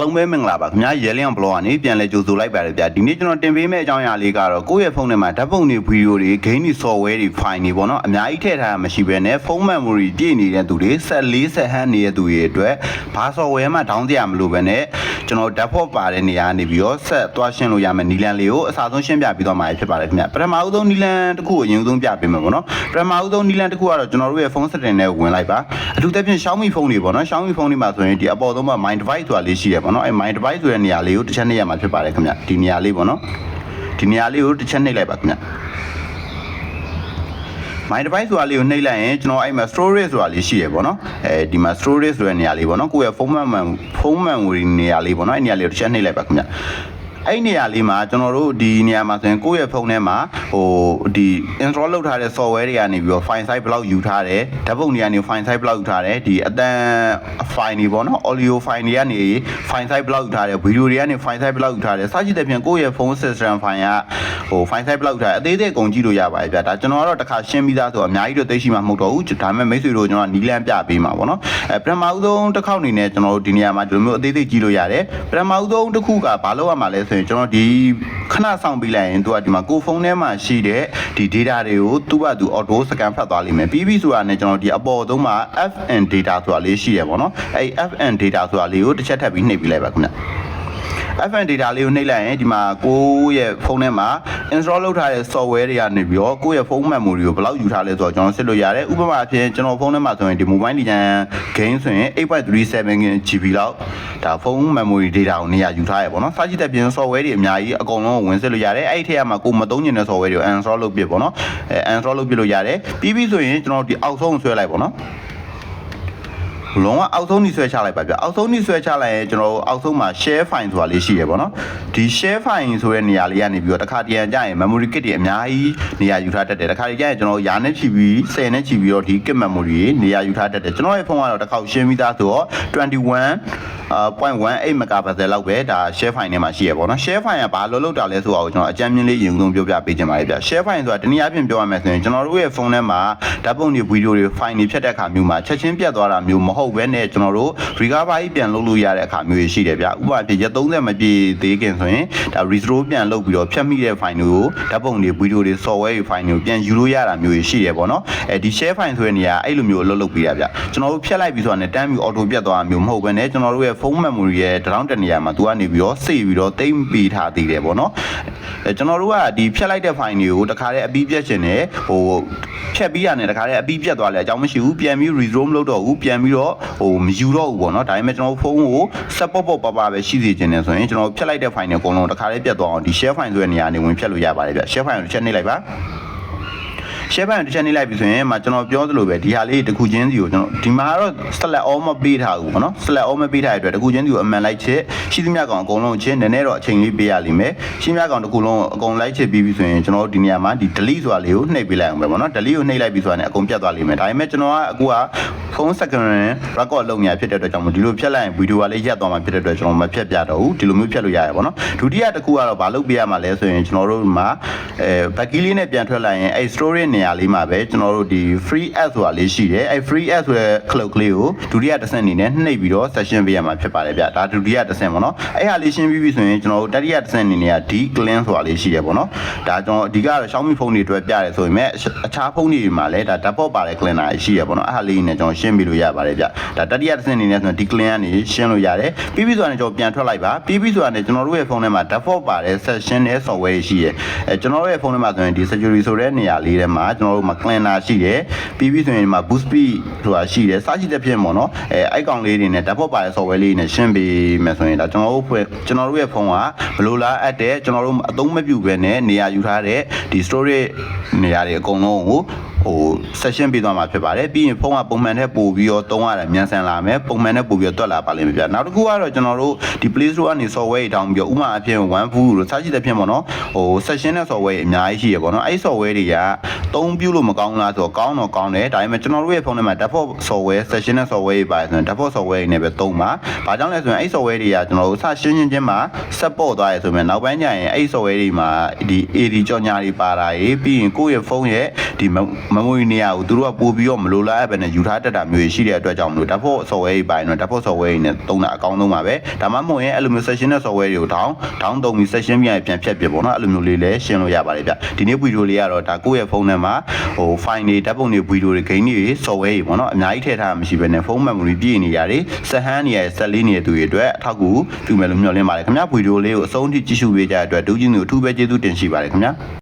အားလုံးပဲမင်္ဂလာပါခင်ဗျာရဲလျောင်ဘလော့ကနေပြန်လဲကြိုဆိုလိုက်ပါတယ်ဗျာဒီနေ့ကျွန်တော်တင်ပေးမယ့်အကြောင်းအရာလေးကတော့ကိုယ့်ရဲ့ဖုန်းထဲမှာဓာတ်ပုံတွေဗီဒီယိုတွေ game တွေ software တွေ file တွေပေါ့နော်အများကြီးထည့်ထားတာမရှိဘဲနဲ့ဖုန်း memory ပြည့်နေတဲ့သူတွေဆက်၄ဆက်ဟန်နေတဲ့သူတွေအတွက်ဘာ software မှ down စရာမလိုဘဲနဲ့ကျွန်တော် default ပါတဲ့နေရာကနေပြီးတော့ဆက်သွားရှင်းလို့ရမယ်နီလန်လေးကိုအစားဆုံးရှင်းပြပြီးတော့မှာဖြစ်ပါတယ်ခင်ဗျာပထမဦးဆုံးနီလန်တစ်ခုကိုအရင်ဆုံးပြပေးမယ်ပေါ့နော်ပထမဦးဆုံးနီလန်တစ်ခုကတော့ကျွန်တော်တို့ရဲ့ဖုန်း setting နဲ့ဝင်လိုက်ပါအထူးသဖြင့် Xiaomi ဖုန်းတွေပေါ့နော် Xiaomi ဖုန်းတွေမှာဆိုရင်ဒီအပေါ်ဆုံးမှာ my device ဆိုတာလေးရှိတယ်ပေါ့နော်အဲ my device ဆိုတဲ့နေရာလေးကိုတစ်ချက်နှိပ်ရမှာဖြစ်ပါတယ်ခင်ဗျဒီနေရာလေးပေါ့နော်ဒီနေရာလေးကိုတစ်ချက်နှိပ်လိုက်ပါခင်ဗျ my device ဆိုတာလေးကိုနှိပ်လိုက်ရင်ကျွန်တော်အဲ့မှာ storage ဆိုတာလေးရှိရပေါ့နော်အဲဒီမှာ storage ဆိုတဲ့နေရာလေးပေါ့နော်ကိုယ့်ရဲ့ဖုန်းမှန်မှန်ဖုန်းမှန်ဝင်နေရာလေးပေါ့နော်အဲ့နေရာလေးကိုတစ်ချက်နှိပ်လိုက်ပါခင်ဗျ အဲ့နေရာလေးမှာကျွန်တော်တို့ဒီနေရာမှာဆိုရင်ကိုယ့်ရဲ့ဖုန်းထဲမှာဟိုဒီ install လုပ်ထားတဲ့ software တွေကနေပြီးတော့ file size ဘယ်လောက်ယူထားတယ်ဓာတ်ပုံတွေကနေ file size ဘယ်လောက်ယူထားတယ်ဒီအတန် file တွေပေါ့နော် audio file တွေကနေ file size ဘယ်လောက်ယူထားတယ် video တွေကနေ file size ဘယ်လောက်ယူထားတယ်စသဖြင့်ကိုယ့်ရဲ့ဖုန်း system file ကဟို file size ဘယ်လောက်ယူထားတယ်အသေးသေးအကုန်ကြည့်လို့ရပါတယ်ဗျာဒါကျွန်တော်ကတော့တစ်ခါရှင်းပြီးသားဆိုတော့အများကြီးတော့သိရှိမှာမဟုတ်တော့ဘူးဒါပေမဲ့မိတ်ဆွေတို့ကျွန်တော်ကနီလန်းပြပေးမှာပေါ့နော်အဲပထမဦးဆုံးတစ်ခေါက်အနေနဲ့ကျွန်တော်တို့ဒီနေရာမှာဒီလိုမျိုးအသေးသေးကြည့်လို့ရတယ်ပထမဦးဆုံးတစ်ခုကဘာလို့ရမှာလဲဆိုရင်ကျွန်တော်ဒီခဏဆောင်ပြီးလိုက်ရင်သူကဒီမှာကိုဖုန်းထဲမှာရှိတဲ့ဒီ data တွေကိုသူ့ဘာသူ auto scan ဖတ်သွားလိမ့်မယ်ပြီးပြီဆိုတာနဲ့ကျွန်တော်ဒီအပေါ်ဆုံးမှာ FN data ဆိုတာလေးရှိရပေါ့နော်အဲ FN data ဆိုတာလေးကိုတစ်ချက်ထပ်ပြီးနှိပ်ပြီးလိုက်ပါခင်ဗျ FN data လေးကိုနှိပ်လိုက်ရင်ဒီမှာကိုယ့်ရဲ့ဖုန်းထဲမှာ install လုပ်ထားတဲ့ software တွေကနေပြီးတော့ကိုယ့်ရဲ့ဖုန်း memory ကိုဘယ်လောက်ယူထားလဲဆိုတော့ကျွန်တော်စစ်လို့ရတယ်ဥပမာအဖြစ်ကျွန်တော်ဖုန်းထဲမှာဆိုရင်ဒီ mobile legend game ဆိုရင်8.37 GB လောက်ဒါဖုန်း memory data ကိုနေရာယူထားရပေါ့နော်စာကြည့်တဲ့ပြင် software တွေအများကြီးအကုန်လုံးကိုဝင်စစ်လို့ရတယ်အဲ့ဒီထဲမှာကိုမသုံးညင်တဲ့ software တွေကို uninstall လုပ်ပြပေါ့နော်အဲ uninstall လုပ်ပြလို့ရတယ်ပြီးပြီဆိုရင်ကျွန်တော်ဒီအောက်ဆုံးဆွဲလိုက်ပေါ့နော် လုံးဝအောက်ဆုံးနှိဆွဲချလိုက်ပါဗျအောက်ဆုံးနှိဆွဲချလိုက်ရင်ကျွန်တော်တို့အောက်ဆုံးမှာ share file ဆိုတာလေးရှိရပေါ့နော်ဒီ share file ဆိုတဲ့နေရာလေးကနေပြီးတော့တစ်ခါတရံကြရင် memory kit တွေအများကြီးနေရာယူထားတတ်တယ်တစ်ခါတရံကြရင်ကျွန်တော်ရာနဲ့ချီပြီး10နဲ့ချီပြီးတော့ဒီ kit memory တွေနေရာယူထားတတ်တယ်ကျွန်တော်ရဲ့ဖုန်းကတော့တစ်ခါရှင်းပြီးသားဆိုတော့21.18 megapixel လောက်ပဲဒါ share file ထဲမှာရှိရပေါ့နော် share file ကဘာလို့လောက်တာလဲဆိုတာကိုကျွန်တော်အကြမ်းမြင်လေးရင်ဆုံးပြောပြပေးချင်ပါတယ်ဗျ share file ဆိုတာတနည်းအားဖြင့်ပြောရမယ်ဆိုရင်ကျွန်တော်တို့ရဲ့ဖုန်းထဲမှာဓာတ်ပုံတွေဗီဒီယိုတွေ file တွေဖြတ်တဲ့အခါမျိုးမှာချက်ချင်းပြတ်သွားတာမျိုးမဟုတ်ဘဲနဲ့ကျွန်တော်တို့ recover ကြီးပြန်လုပ်လို့ရတဲ့အခါမျိုးတွေရှိတယ်ဗျဥပမာဖြစ်ရက်30မပြည့်သေးခင်ဆိုရင်ဒါ restore ပြန်လုပ်ပြီးတော့ဖြတ်မိတဲ့ file တွေကိုဓာတ်ပုံတွေဗီဒီယိုတွေ software တွေ file တွေကိုပြန်ယူလို့ရတာမျိုးတွေရှိတယ်ပေါ့နော်အဲဒီ share file ဆိုတဲ့နေရာအဲ့လိုမျိုးအလုပ်လုပ်ပေးတာဗျကျွန်တော်တို့ဖြတ်လိုက်ပြီးဆိုတာနဲ့တန်းပြီး auto ပြတ်သွားတာမျိုးမဟုတ်ဘဲနဲ့ကျွန်တော်တို့ရဲ့ phone memory ရဲ့တရောင်းတနေရာမှာသူကနေပြီးတော့စေပြီးတော့တိမ့်ပေးထားသေးတယ်ပေါ့နော်အဲကျွန်တော်တို့ကဒီဖြတ်လိုက်တဲ့ file တွေကိုတခါတည်းအပြီးပြတ်ခြင်းနဲ့ဟို ဖြတ်ပြီးရတယ်တခါတည်းအပြီးပြတ်သွားလဲအကြောင်းမရှိဘူးပြန်ပြီး resume လုပ်တော့ဘူးပြန်ပြီးတော့ဟိုမယူတော့ဘူးပေါ့နော်ဒါပေမဲ့ကျွန်တော်ဖုန်းကို support ပေါ့ပါပါပဲရှိစေခြင်းနဲ့ဆိုရင်ကျွန်တော်ဖြတ်လိုက်တဲ့ file တွေအကုန်လုံးတခါတည်းပြတ်သွားအောင်ဒီ share file ဆိုတဲ့နေရာနေဝင်ဖြတ်လို့ရပါတယ်ဗျ share file ကိုတစ်ချက်နှိပ်လိုက်ပါ share button တစ်ချက်နှိပ်လိုက်ပြီဆိုရင်မကျွန်တော်ပြောသလိုပဲဒီဟာလေးတစ်ခုချင်းစီကိုကျွန်တော်ဒီမှာကတော့ select all မပေးထားဘူးပေါ့နော် select all မပေးထားတဲ့အတွက်တစ်ခုချင်းစီကိုအမှန်လိုက်ချစ်ရှိသမျှကောင်အကုန်လုံးချင်းနည်းနည်းတော့အချိန်လေးပေးရလိမ့်မယ်ရှိသမျှကောင်တစ်ခုလုံးအကုန်လိုက်ချစ်ပြီးပြီဆိုရင်ကျွန်တော်တို့ဒီနေရာမှာဒီ delete ဆိုတာလေးကိုနှိပ်ပေးလိုက်အောင်ပဲပေါ့နော် delete ကိုနှိပ်လိုက်ပြီဆိုတာနဲ့အကုန်ပြတ်သွားလိမ့်မယ်ဒါပေမဲ့ကျွန်တော်ကအခုက phone second record လုပ်နေရဖြစ်တဲ့အတွက်ကြောင့်မို့ဒီလိုဖြတ်လိုက်ရင်ဗီဒီယိုကလေးရက်သွားမှာဖြစ်တဲ့အတွက်ကျွန်တော်မဖြတ်ပြတော့ဘူးဒီလိုမျိုးဖြတ်လို့ရတယ်ပေါ့နော်ဒုတိယတစ်ခုကတော့ဘာလုပ်ပေးရမှာလဲဆိုရင်ကျွန်တော်တို့မှာအဲဘက်ကီလေးနဲ့ပြန်ထွက်လိုက်ရင်အဲ storage နေရာလေးမှာပဲကျွန်တော်တို့ဒီ free app ဆိုတာလေးရှိတယ်အဲ free app ဆိုတဲ့ cloud ကလေးကိုဒုတိယတစ်ဆင့်အနေနဲ့နှိပ်ပြီးတော့ session ပေးရမှာဖြစ်ပါတယ်ဗျဒါဒုတိယတစ်ဆင့်ပေါ့နော်အဲဟာလေးရှင်းပြီးပြီဆိုရင်ကျွန်တော်တို့တတိယတစ်ဆင့်အနေနဲ့က D clean ဆိုတာလေးရှိတယ်ပေါ့နော်ဒါကျွန်တော်အဓိကတော့ Xiaomi ဖုန်းတွေအတွက်ပြတယ်ဆိုရင်မဲ့အခြားဖုန်းတွေမှာလည်းဒါ default ပါတဲ့ cleaner ရှိရပေါ့နော်အဲဟာလေးနဲ့ကျွန်တော်ရှင်းပြီးလို့ရပါတယ်ဗျဒါတတိယတစ်ဆင့်အနေနဲ့ဆိုရင်ဒီ clean ကနေရှင်းလို့ရတယ်ပြီးပြီဆိုတာနဲ့ကျွန်တော်ပြန်ထွက်လိုက်ပါပြီးပြီဆိုတာနဲ့ကျွန်တော်တို့ရဲ့ဖုန်းထဲမှာ default ပါတဲ့ session နဲ့ software ရှိရအဲကျွန်တော်တို့ရဲ့ဖုန်းထဲမှာဆိုရင်ဒီ security ဆိုတဲ့နေရာလေးထဲမှာကျွန်တော်တို့မှာ cleaner ရှိတယ်ပြီးပြီဆိုရင်ဒီမှာ boost speed ဆိုတာရှိတယ်စရှိတဲ့ဖြစ်ပေါ့နော်အဲအိုက်ကောင်လေးတွေနဲ့ default ပါတဲ့ software လေးတွေနဲ့ရှင်းပေးမယ်ဆိုရင်ဒါကျွန်တော်တို့ကျွန်တော်တို့ရဲ့ဖုန်းကဘယ်လိုလားအပ်တဲ့ကျွန်တော်တို့အသုံးမပြုဘဲနဲ့နေရာယူထားတဲ့ဒီ storage နေရာတွေအကုန်လုံးကို ဟို session ပေးသွားမှာဖြစ်ပါတယ်ပြီးရင်ဖုန်းကပုံမှန်နဲ့ပို့ပြီးတော့တုံးရတယ်မြန်ဆန်လာမယ်ပုံမှန်နဲ့ပို့ပြီးတော့တွက်လာပါလိမ့်မယ်ဗျနောက်တစ်ခုကတော့ကျွန်တော်တို့ဒီ Play Store ကနေ software တွေတောင်းပြီးတော့ဥမာအဖြစ် one view လို့စသဖြင့်ပေါ့နော်ဟို session နဲ့ software အများကြီးရှိရပေါ့နော်အဲ့ software တွေကသုံးပြုလို့မကောင်းလားဆိုတော့ကောင်းတော့ကောင်းတယ်ဒါပေမဲ့ကျွန်တော်တို့ရဲ့ဖုန်းထဲမှာ default software session နဲ့ software တွေပါတယ်ဆိုရင် default software တွေနဲ့ပဲသုံးပါဘာကြောင့်လဲဆိုရင်အဲ့ software တွေကကျွန်တော်တို့စရှင်းချင်းချင်းမှာ support သွားရဆိုရင်နောက်ပိုင်းကျရင်အဲ့ software တွေမှာဒီ AD ကြော်ညာတွေပါတာရေးပြီးရင်ကိုယ့်ရဲ့ဖုန်းရဲ့ဒီ memory နေရာကိုသူတို့ကပို့ပြီးတော့မလိုလားအပ်ပဲနဲ့ယူထားတတ်တာမျိုးရှိတဲ့အတွက်ကြောင့်မလို့ default software ကြီးပိုင်းတော့ default software ကြီးနဲ့သုံးတာအကောင်းဆုံးပါပဲဒါမှမဟုတ်ရင်အဲ့လိုမျိုး session နဲ့ software တွေကိုတောင်းတောင်းသုံးပြီး session ပြန်ပြန်ဖြတ်ပြပေါ့နော်အဲ့လိုမျိုးလေးလည်းရှင်းလို့ရပါတယ်ဗျဒီနေ့ဗီဒီယိုလေးကတော့ဒါကိုယ့်ရဲ့ဖုန်းထဲမှာဟို file တွေဓာတ်ပုံတွေဗီဒီယိုတွေ game တွေ software တွေပေါ့နော်အများကြီးထည့်ထားတာမရှိဘဲနဲ့ဖုန်း memory ပြည့်နေရတယ်ဆက်ဟန်းနေရဆက်လေးနေတဲ့သူတွေအတွက်အထောက်အကူပြုမယ်လို့မျှော်လင့်ပါတယ်ခင်ဗျဗီဒီယိုလေးကိုအဆုံးထိကြည့်ရှုပေးကြတဲ့အတွက်ဒုကြီးမျိုးအထူးပဲကျေးဇူးတင်ရှိပါတယ်ခင်ဗျ